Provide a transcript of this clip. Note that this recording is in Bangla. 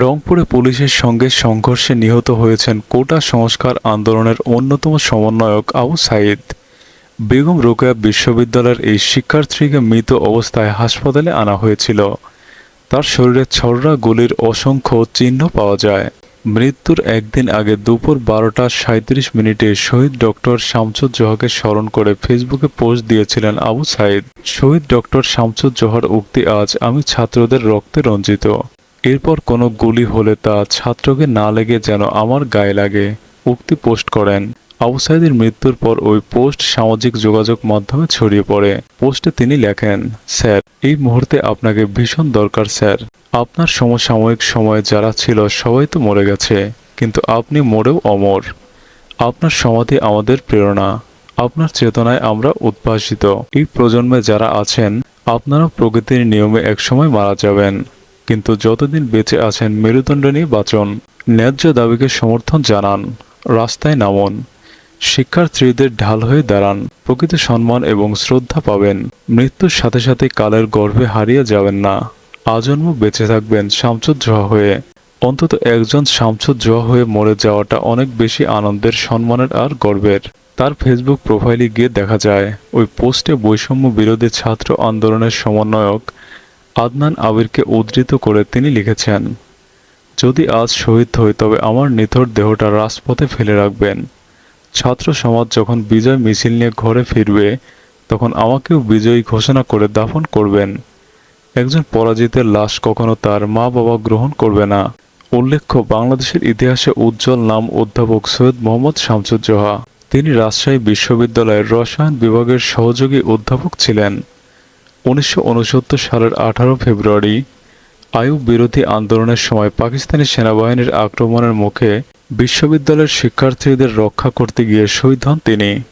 রংপুরে পুলিশের সঙ্গে সংঘর্ষে নিহত হয়েছেন কোটা সংস্কার আন্দোলনের অন্যতম সমন্বয়ক আবু সাইদ। বেগম রোকেয়া বিশ্ববিদ্যালয়ের এই শিক্ষার্থীকে মৃত অবস্থায় হাসপাতালে আনা হয়েছিল। তার শরীরে ছড়রা গুলির অসংখ্য চিহ্ন পাওয়া যায়। মৃত্যুর একদিন আগে দুপুর বারোটা সাঁত্রিশ মিনিটে শহীদ ডক্টর শামসুদ শামসুজ্জোহাকে স্মরণ করে ফেসবুকে পোস্ট দিয়েছিলেন আবু সাইদ। শহীদ ডক্টর শামসুদ শামসুজ্জোহার উক্তি, আজ আমি ছাত্রদের রক্তে রঞ্জিত। এরপর কোনো গুলি হলে তা ছাত্রকে না লেগে যেন আমার গায়ে লাগে, উক্তি পোস্ট করেন। আবু সাইদের মৃত্যুর পর ওই পোস্ট সামাজিক যোগাযোগ মাধ্যমে ছড়িয়ে পড়ে। পোস্টে তিনি লেখেন, স্যার, এই মুহূর্তে আপনাকে ভীষণ দরকার, স্যার। আপনার সমসাময়িক সময়ে যারা ছিল সবাই তো মরে গেছে, কিন্তু আপনি মরেও অমর। আপনার সমাধি আমাদের প্রেরণা। আপনার চেতনায় আমরা উদ্ভাসিত। এই প্রজন্মে যারা আছেন আপনারা প্রকৃতির নিয়মে একসময় মারা যাবেন। কিন্তু যতদিন বেঁচে আছেন মেরুদণ্ড নিয়ে বাঁচন। ন্যায্য দাবিকে সমর্থন জানান। রাস্তায় নামুন। শিক্ষার্থীদের ঢাল হয়ে দাঁড়ান। প্রকৃত সম্মান এবং শ্রদ্ধা পাবেন। মৃত্যুর সাথে সাথে কালের গর্ভে হারিয়ে যাবেন না। আজন্ম বেঁচে থাকবেন শামসুজ্জোহা হয়ে। অন্তত একজন শামসুজ্জোহা হয়ে মরে যাওয়াটা অনেক বেশি আনন্দের, সম্মানের আর গর্বের। তার ফেসবুক প্রোফাইলে গিয়ে দেখা যায়, ওই পোস্টে বৈষম্য বিরোধী ছাত্র আন্দোলনের সমন্বয়ক আদনান আবিরকে উদ্ধৃত করে তিনি লিখেছেন, যদি আজ শহীদ হই তবে আমার নিথর দেহটা রাজপথে ফেলে রাখবেন। ছাত্র সমাজ যখন বিজয় মিছিল নিয়ে ঘরে ফিরবে, তখন আমাকেও বিজয়ী ঘোষণা করে দাফন করবেন। একজন পরাজিতের লাশ কখনো তার মা বাবা গ্রহণ করবে না। উল্লেখ্য, বাংলাদেশের ইতিহাসে উজ্জ্বল নাম অধ্যাপক সৈয়দ মোহাম্মদ শামসুজ্জোহা। তিনি রাজশাহী বিশ্ববিদ্যালয়ের রসায়ন বিভাগের সহযোগী অধ্যাপক ছিলেন। উনিশশো উনসত্তর সালের আঠারো ফেব্রুয়ারি আয়ুব বিরোধী আন্দোলনের সময় পাকিস্তানি সেনাবাহিনীর আক্রমণের মুখে বিশ্ববিদ্যালয়ের শিক্ষার্থীদের রক্ষা করতে গিয়ে শহীদ হন তিনি।